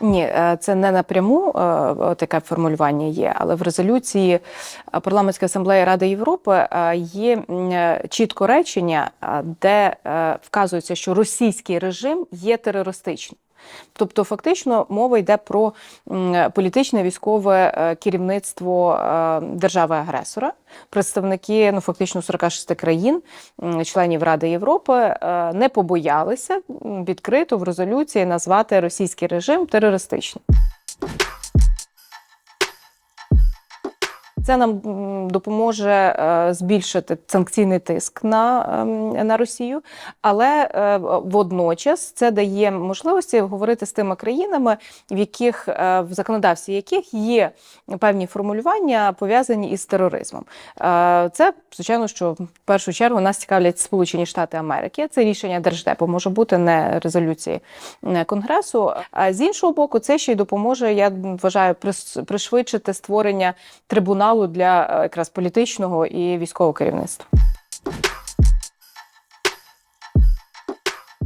Ні, е, це не напряму е, таке формулювання є, але в резолюції е, парламентської асамблеї Ради Європи є чітко речення, де вказується, що російський режим є терористичним. Тобто, фактично, мова йде про політичне військове е, керівництво е, держави-агресора, представники ну фактично 46 країн, членів Ради Європи, е, не побоялися відкрито в резолюції назвати російський режим терористичним. Це нам допоможе е, збільшити санкційний тиск на, ем, на Росію, але е, водночас це дає можливості говорити з тими країнами, в яких е, в законодавстві яких є певні формулювання пов'язані із тероризмом. Це звичайно, що в першу чергу нас цікавлять Сполучені Штати Америки. Це рішення держдепу може бути не резолюції конгресу. А з іншого боку, це ще й допоможе, я вважаю, пришвидшити створення трибуналу для е, якраз політичного і військового керівництва.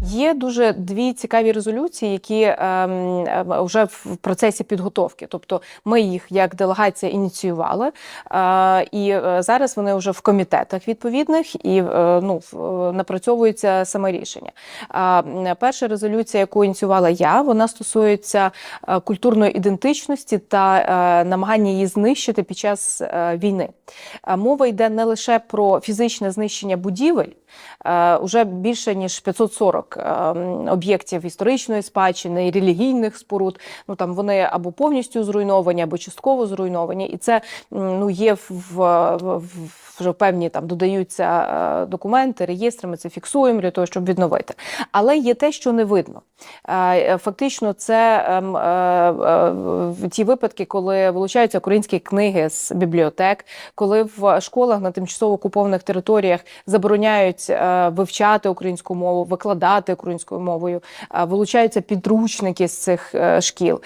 Є дуже дві цікаві резолюції, які ем, вже в процесі підготовки. Тобто ми їх як делегація ініціювали, е, і е, зараз вони вже в комітетах відповідних і е, ну, е, напрацьовується саме рішення. А, перша резолюція, яку ініціювала я, вона стосується е, культурної ідентичності та е, намагання її знищити під час е, війни. Мова йде не лише про фізичне знищення будівель, е, уже більше ніж 540 е, об'єктів історичної спадщини, і релігійних споруд. Ну там вони або повністю зруйновані, або частково зруйновані. І це ну є в, в вже певні там додаються е, документи, реєстри. Ми це фіксуємо для того, щоб відновити. Але є те, що не видно. Е, е, Фактично, це ем, ті випадки, коли вилучаються українські книги з бібліотек, коли в школах на тимчасово окупованих територіях забороняють вивчати українську мову, викладати українською мовою, вилучаються підручники з цих шкіл.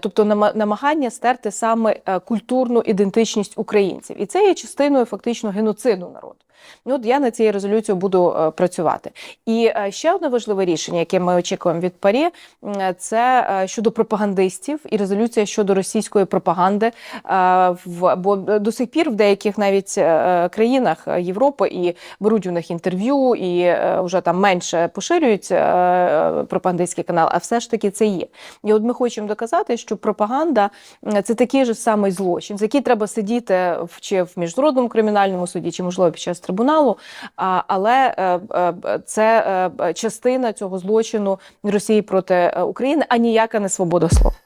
Тобто нама- намагання стерти саме культурну ідентичність українців, і це є частиною фактично геноциду народу. Ну, от я на цій резолюції буду е, працювати. І е, ще одне важливе рішення, яке ми очікуємо від ПАРІ, це е, щодо пропагандистів і резолюція щодо російської пропаганди. Бо до сих пір в деяких навіть країнах Європи і беруть у них інтерв'ю, і вже там менше поширюють пропагандистський канал, а все ж таки це є. І от ми хочемо доказати, що пропаганда це такий же самий злочин, за який треба сидіти в чи в міжнародному кримінальному суді, чи можливо під час трибуналу. Але е, е, це е, частина цього злочину Росії проти України, а ніяка не свобода слова.